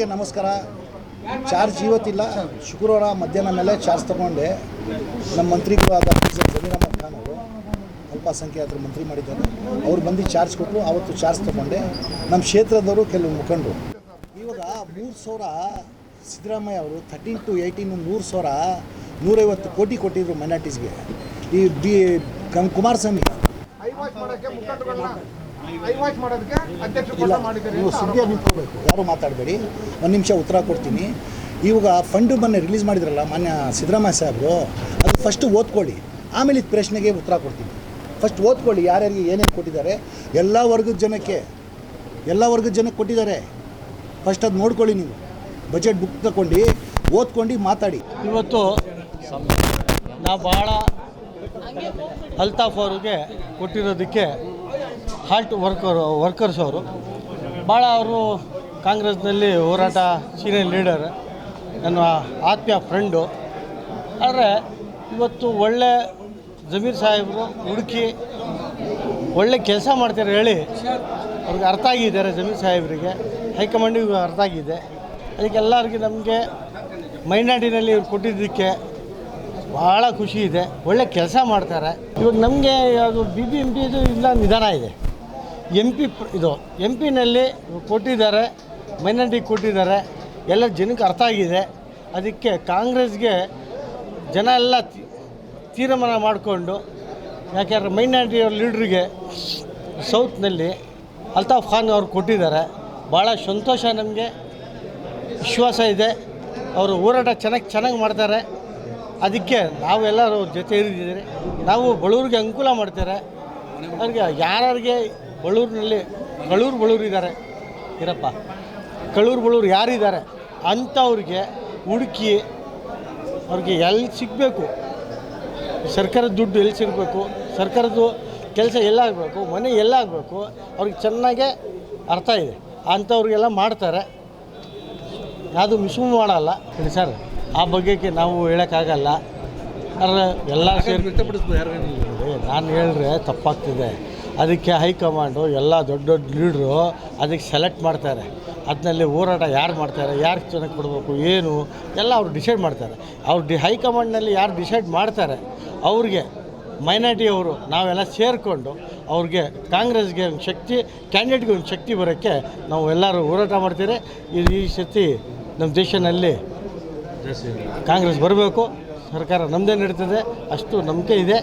ಎಲ್ಲರಿಗೆ ನಮಸ್ಕಾರ. ಚಾರ್ಜ್ ಇವತ್ತಿಲ್ಲ. ಶುಕ್ರವಾರ ಮಧ್ಯಾಹ್ನ ಮೇಲೆ ಚಾರ್ಜ್ ತಗೊಂಡೆ. ನಮ್ಮ ಮಂತ್ರಿಗೂ ಆದ ಜಮೀರ್ ಖಾನ್ ಅವರು, ಅಲ್ಪಸಂಖ್ಯಾತರು ಮಂತ್ರಿ ಮಾಡಿದ್ದಾರೆ. ಅವ್ರು ಬಂದು ಚಾರ್ಜ್ ಕೊಟ್ಟರು ಅವತ್ತು ಚಾರ್ಜ್ ತಗೊಂಡೆ. ನಮ್ಮ ಕ್ಷೇತ್ರದವರು ಕೆಲವು ಮುಖಂಡರು. ಇವಾಗ ಮೂರು ಸಾವಿರ ಸಿದ್ದರಾಮಯ್ಯ ಅವರು ಥರ್ಟೀನ್ ಟು ಏಯ್ಟೀನ್ ಮೂರು ಸಾವಿರ ನೂರೈವತ್ತು ಕೋಟಿ ಕೊಟ್ಟಿದ್ರು ಮೈನಾರ್ಟೀಸ್ಗೆ. ಈ ಬಿ ಕುಮಾರಸ್ವಾಮಿ. ಇಲ್ಲ ನೀವು ಸುದ್ದಿಯಾಗಿ ಸುದ್ದಿ ನಿಂತ್ಕೋಬೇಕು. ಯಾರು ಮಾತಾಡಬೇಡಿ. ಒಂದು ನಿಮಿಷ ಉತ್ತರ ಕೊಡ್ತೀನಿ. ಇವಾಗ ಫಂಡು ಮೊನ್ನೆ ರಿಲೀಸ್ ಮಾಡಿದ್ರಲ್ಲ ಮಾನ್ಯ ಸಿದ್ದರಾಮಯ್ಯ ಸಾಹೇಬರು ಅದು ಫಸ್ಟ್ ಓದ್ಕೊಳ್ಳಿ. ಆಮೇಲೆ ಇದು ಪ್ರಶ್ನೆಗೆ ಉತ್ತರ ಕೊಡ್ತೀನಿ. ಫಸ್ಟ್ ಓದ್ಕೊಳ್ಳಿ ಯಾರ್ಯಾರಿಗೆ ಏನೇನು ಕೊಟ್ಟಿದ್ದಾರೆ. ಎಲ್ಲ ವರ್ಗದ ಜನಕ್ಕೆ ಎಲ್ಲ ವರ್ಗದ ಜನಕ್ಕೆ ಕೊಟ್ಟಿದ್ದಾರೆ. ಫಸ್ಟ್ ಅದು ನೋಡ್ಕೊಳ್ಳಿ ನೀವು. ಬಜೆಟ್ ಬುಕ್ ತಗೊಂಡು ಓದ್ಕೊಂಡು ಮಾತಾಡಿ. ಇವತ್ತು ನಾವು ಭಾಳ ಅಲ್ತಾಫ್ ಅವ್ರಿಗೆ ಕೊಟ್ಟಿರೋದಕ್ಕೆ ಹಾಲ್ಟ್ ವರ್ಕರ್ ವರ್ಕರ್ಸ್ ಅವರು. ಭಾಳ ಅವರು ಕಾಂಗ್ರೆಸ್ನಲ್ಲಿ ಹೋರಾಟ ಸೀನಿಯರ್ ಲೀಡರ್ ನನ್ನ ಆತ್ಮೀಯ ಫ್ರೆಂಡು ಆದರೆ ಇವತ್ತು ಒಳ್ಳೆ ಜಮೀರ್ ಸಾಹೇಬರು ಹುಡುಕಿ ಒಳ್ಳೆ ಕೆಲಸ ಮಾಡ್ತಾರೆ ಹೇಳಿ ಅವ್ರಿಗೆ ಅರ್ಥ ಆಗಿದ್ದಾರೆ ಜಮೀರ್ ಸಾಹೇಬರಿಗೆ. ಹೈಕಮಾಂಡಿಗೂ ಅರ್ಥ ಆಗಿದೆ. ಅದಕ್ಕೆ ಎಲ್ಲರಿಗೆ ನಮಗೆ ಮೈನಾಡಿನಲ್ಲಿ ಇವ್ರು ಕೊಟ್ಟಿದ್ದಕ್ಕೆ ಭಾಳ ಖುಷಿ ಇದೆ. ಒಳ್ಳೆ ಕೆಲಸ ಮಾಡ್ತಾರೆ. ಇವಾಗ ನಮಗೆ ಅದು ಬಿ ಬಿ ಎಂ ಪಿ ಇದು ಇಲ್ಲ, ನಿಧಾನ ಇದೆ. ಎಂ ಪಿ ಇದು ಎಂ ಪಿನಲ್ಲಿ ಕೊಟ್ಟಿದ್ದಾರೆ ಮೈನಾರಿಟಿಗೆ ಕೊಟ್ಟಿದ್ದಾರೆ, ಎಲ್ಲ ಜನಕ್ಕೆ ಅರ್ಥ ಆಗಿದೆ. ಅದಕ್ಕೆ ಕಾಂಗ್ರೆಸ್ಗೆ ಜನ ಎಲ್ಲ ತೀರ್ಮಾನ ಮಾಡಿಕೊಂಡು, ಯಾಕೆಂದರೆ ಮೈನಾರಿಟಿಯ ಲೀಡ್ರಿಗೆ ಸೌತ್ನಲ್ಲಿ ಅಲ್ತಾಫ್ ಖಾನ್ ಅವರು ಕೊಟ್ಟಿದ್ದಾರೆ. ಭಾಳ ಸಂತೋಷ ನಮಗೆ, ವಿಶ್ವಾಸ ಇದೆ. ಅವರು ಹೋರಾಟ ಚೆನ್ನಾಗಿ ಚೆನ್ನಾಗಿ ಮಾಡ್ತಾರೆ. ಅದಕ್ಕೆ ನಾವೆಲ್ಲರೂ ಜೊತೆ ಇರಿದ್ದೀರಿ ನಾವು ಬಡವ್ರಿಗೆ ಅನುಕೂಲ ಮಾಡ್ತಾರೆ. ಅವ್ರಿಗೆ ಯಾರ್ಯಾರಿಗೆ ಬಳ್ಳೂರಿನಲ್ಲಿ ಕಳೂರು ಬಳ್ಳೂರು ಇದ್ದಾರೆ. ಇರಪ್ಪ. ಕಳೂರು ಬಳ್ಳೂರು ಯಾರಿದ್ದಾರೆ ಅಂಥವ್ರಿಗೆ ಹುಡುಕಿ ಅವ್ರಿಗೆ ಎಲ್ಲಿ ಸಿಗಬೇಕು? ಸರ್ಕಾರದ ದುಡ್ಡು ಎಲ್ಲಿ ಸಿಗಬೇಕು? ಸರ್ಕಾರದ್ದು ಕೆಲಸ ಎಲ್ಲಾಗಬೇಕು ಮನೆ ಎಲ್ಲಾಗಬೇಕು ಅವ್ರಿಗೆ ಚೆನ್ನಾಗೆ ಅರ್ಥ ಇದೆ. ಅಂಥವ್ರಿಗೆಲ್ಲ ಮಾಡ್ತಾರೆ. ಯಾವುದು ಮಿಸ್ಸು ಮಾಡಲ್ಲ. ಹೇಳಿ ಸರ್, ಆ ಬಗ್ಗೆಗೆ ನಾವು ಹೇಳೋಕ್ಕಾಗಲ್ಲ. ಎಲ್ಲ ಸೇರಿ ನಾನು ಹೇಳಿದ್ರೆ ತಪ್ಪಾಗ್ತಿದೆ. ಅದಕ್ಕೆ ಹೈಕಮಾಂಡು ಎಲ್ಲ ದೊಡ್ಡ ದೊಡ್ಡ ಲೀಡ್ರು ಅದಕ್ಕೆ ಸೆಲೆಕ್ಟ್ ಮಾಡ್ತಾರೆ. ಅದರಲ್ಲಿ ಹೋರಾಟ ಯಾರು ಮಾಡ್ತಾರೆ ಯಾರು ಚೆನ್ನಾಗಿ ಕೊಡಬೇಕು ಏನು ಎಲ್ಲ ಅವರು ಡಿಸೈಡ್ ಮಾಡ್ತಾರೆ. ಅವ್ರು ಡಿ ಹೈಕಮಾಂಡ್ನಲ್ಲಿ ಯಾರು ಡಿಸೈಡ್ ಮಾಡ್ತಾರೆ ಅವ್ರಿಗೆ ಮೈನಾರಿಟಿ ಅವರು ನಾವೆಲ್ಲ ಸೇರಿಕೊಂಡು ಅವ್ರಿಗೆ ಕಾಂಗ್ರೆಸ್ಗೆ ಒಂದು ಶಕ್ತಿ ಕ್ಯಾಂಡಿಡೇಟ್ಗೆ ಒಂದು ಶಕ್ತಿ ಬರೋಕ್ಕೆ ನಾವು ಎಲ್ಲರೂ ಹೋರಾಟ ಮಾಡ್ತೀರಿ. ಈ ಈ ಸತಿ ನಮ್ಮ ದೇಶದಲ್ಲಿ ಕಾಂಗ್ರೆಸ್ ಬರಬೇಕು. ಸರ್ಕಾರ ನಮ್ಮದೇ ನಡೀತದೆ. ಅಷ್ಟು ನಂಬಿಕೆ ಇದೆ.